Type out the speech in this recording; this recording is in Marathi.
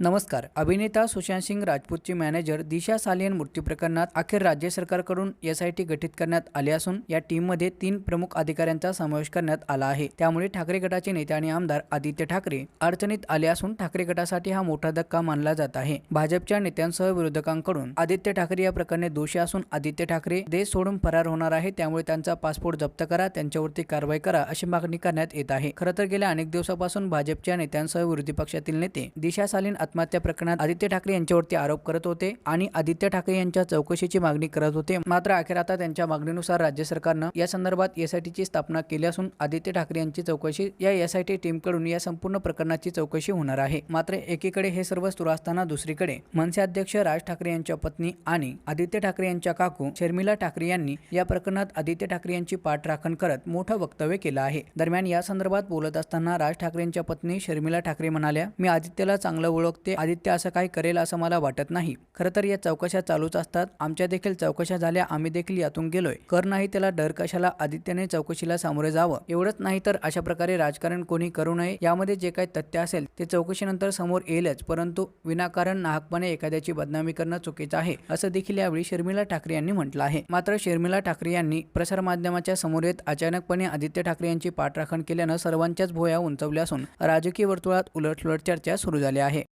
नमस्कार. अभिनेता सुशांत सिंग राजपूतचे मॅनेजर दिशा सालियन मृत्यू प्रकरणात अखेर राज्य सरकारकडून एस आय टी गठीत करण्यात आली असून या टीममध्ये तीन प्रमुख अधिकाऱ्यांचा समावेश करण्यात आला आहे. त्यामुळे ठाकरे गटाचे नेते आणि आमदार आदित्य ठाकरे अडचणीत आले असून ठाकरे गटासाठी हा मोठा धक्का मानला जात आहे. भाजपच्या नेत्यांसह विरोधकांकडून आदित्य ठाकरे या प्रकरणी दोषी असून आदित्य ठाकरे देश सोडून फरार होणार आहे. त्यामुळे त्यांचा पासपोर्ट जप्त करा त्यांच्यावरती कारवाई करा अशी मागणी करण्यात येत आहे. खरं तर गेल्या अनेक दिवसापासून भाजपच्या नेत्यांसह विरोधी पक्षातील नेते दिशा सालीन आत्महत्या प्रकरणात आदित्य ठाकरे यांच्यावरती आरोप करत होते आणि आदित्य ठाकरे यांच्या चौकशीची मागणी करत होते. मात्र अखेर आता त्यांच्या मागणीनुसार राज्य सरकारनं या संदर्भात एस आय टीची स्थापना केली असून आदित्य ठाकरे यांची चौकशी या एस आय टी टीमकडून या संपूर्ण प्रकरणाची चौकशी होणार आहे. मात्र एकीकडे हे सर्व सुरू असताना दुसरीकडे मनसे अध्यक्ष राज ठाकरे यांच्या पत्नी आणि आदित्य ठाकरे यांच्या काकू शर्मिला ठाकरे यांनी या प्रकरणात आदित्य ठाकरे यांची पाठराखण करत मोठं वक्तव्य केलं आहे. दरम्यान या संदर्भात बोलत असताना राज ठाकरेंच्या पत्नी शर्मिला ठाकरे म्हणाल्या मी आदित्यला चांगलं ओळख ते आदित्य असं काही करेल असं मला वाटत नाही. खरं तर या चौकशा चालूच असतात. आमच्या देखील चौकशा झाल्या आम्ही देखील यातून गेलोय. कर नाही त्याला डर कशाला? आदित्यने चौकशीला सामोरे जावं. एवढंच नाही तर अशा प्रकारे राजकारण कोणी करू नये. यामध्ये जे काही तथ्य असेल ते चौकशीनंतर समोर येईलच. परंतु विनाकारण नाहकपणे एखाद्याची बदनामी करणं चुकीचं आहे असं देखील यावेळी शर्मिला ठाकरे यांनी म्हटलं आहे. मात्र शर्मिला ठाकरे यांनी प्रसारमाध्यमाच्या समोर येत अचानकपणे आदित्य ठाकरे यांची पाठराखण केल्यानं सर्वांच्याच भोया उंचवल्या असून राजकीय वर्तुळात उलटसुलट चर्चा सुरू झाली आहे.